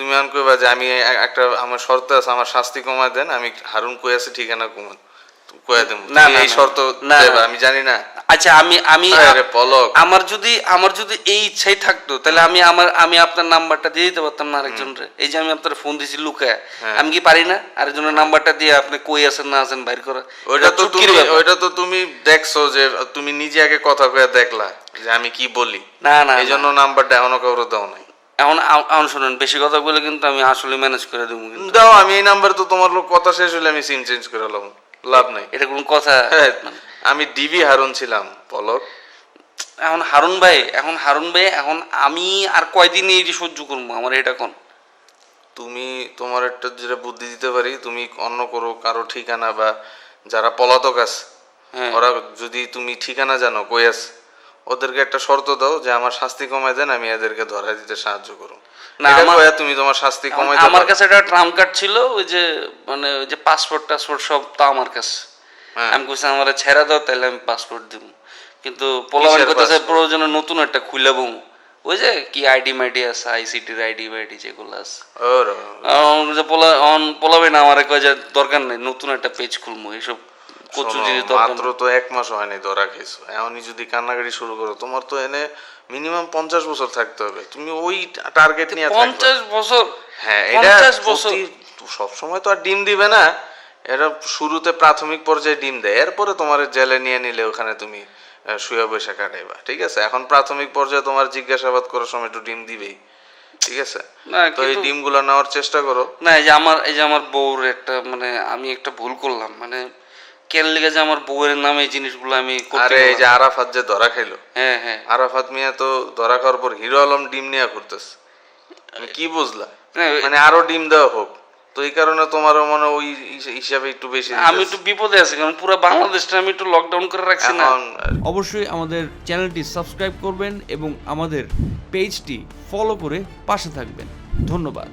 তুমি আন কইবা যে আমি একটা আমার শর্ত আছে আমার শাস্তি কমায় দেন আমি হারুন কই আছে ঠিকানা কমান কয়ে দেব। না, এই শর্ত দেবা আমি জানি না। আচ্ছা আমি আমি পলক। আমার যদি আমার যদি এই ইচ্ছাই থাকতো তাহলে আমি আমার আমি আপনার নাম্বারটা দিয়ে দিতে পারতাম না আরেকজনরে এই যে আমি আপনার ফোন দিছি লুকায় হ্যাঁ। আমি কি পারি না? আরেকজনের নাম্বারটা দিয়ে আপনি কই আছেন না আছেন বাইর করা। ওইটা তো তুমি ওইটা তো তুমি দেখছ যে তুমি নিজে আগে কথা কয়ে দেখলা যে আমি কি বলি। না না এই জন্য নাম্বারটা এখনও কাউরে দাও শুনুন বেশি কথা বলে কিন্তু আমি আসলে ম্যানেজ করে দেবো দাও আমি এই নাম্বার তো তোমার লোক কথা শেষ হলে আমি সিম চেঞ্জ করে লাভ লাভ নাই। এটা কোনো কথা? হ্যাঁ, আমি ডিবি হারুন ছিলাম পলক। এখন হারুন ভাই এখন হারুন ভাই এখন আমি আর কয়দিন এই সহ্য করব? আমার এটা কোন? তুমি তোমার একটা যেটা বুদ্ধি দিতে পারি তুমি অন্য করো কারও ঠিকানা বা যারা পলাতক আছে হ্যাঁ। ওরা যদি তুমি ঠিকানা জানো কই আছে? ওদেরকে একটা শর্ত দাও যে আমার শাস্তি কমায় দেন আমি এদেরকে ধরা দিতে সাহায্য করো না, আমার- তুমি তোমার শাস্তি কমাই আমার কাছে একটা ট্রাম্প কার্ড ছিল ওই যে মানে ওই যে পাসপোর্ট টাসপোর্ট সব তা আমার কাছে। হ্যাঁ। আমি কইছি আমার ছেড়া দাও তাহলে আমি পাসপোর্ট দিব। কিন্তু পোলাবান প্রয়োজনে নতুন একটা ওই যে কি আইডি মাইডি আছে আইসিটির আইডি মাইডি যেগুলো আছে। যে পোলা অন না আমার কয় যে দরকার নেই নতুন একটা পেজ খুলবো এইসব মাত্র তো এক মাস হয়নি ধরা খেয়েছো। এমনই যদি কান্নাকাটি শুরু করো তোমার তো এনে মিনিমাম পঞ্চাশ বছর থাকতে হবে। তুমি ওই টার্গেট নিয়ে পঞ্চাশ বছর? হ্যাঁ এটা বছর? সব সময় তো আর ডিম দিবে না। এটা শুরুতে প্রাথমিক পর্যায়ে ডিম দেয়। এরপরে তোমার জেলে নিয়ে নিলে ওখানে তুমি শুয়ে বসে কাটাইবা। ঠিক আছে? এখন প্রাথমিক পর্যায়ে তোমার জিজ্ঞাসাবাদ করার সময় একটু ডিম দিবেই। ঠিক আছে? না তো এই ডিমগুলো নেওয়ার চেষ্টা করো। না এই যে আমার এই যে আমার বউর একটা মানে আমি একটা ভুল করলাম। মানে কেন লেগে যে আমার বউয়ের নামে এই জিনিসগুলো আমি আরে এই যে আরাফাত যে ধরা খাইলো। হ্যাঁ হ্যাঁ। আরাফাত মিয়া তো ধরা খাওয়ার পর হিরো আলম ডিম নিয়ে ঘুরতেছে। কি বুঝলা? মানে আরও ডিম দেওয়া হোক। তো এই কারণে তোমারও মনে ওই হিসাবে একটু বেশি আমি একটু বিপদে আছি কারণ পুরো বাংলাদেশটা আমি একটু লকডাউন করে রাখছি না। অবশ্যই আমাদের চ্যানেলটি সাবস্ক্রাইব করবেন এবং আমাদের পেজটি ফলো করে পাশে থাকবেন। ধন্যবাদ।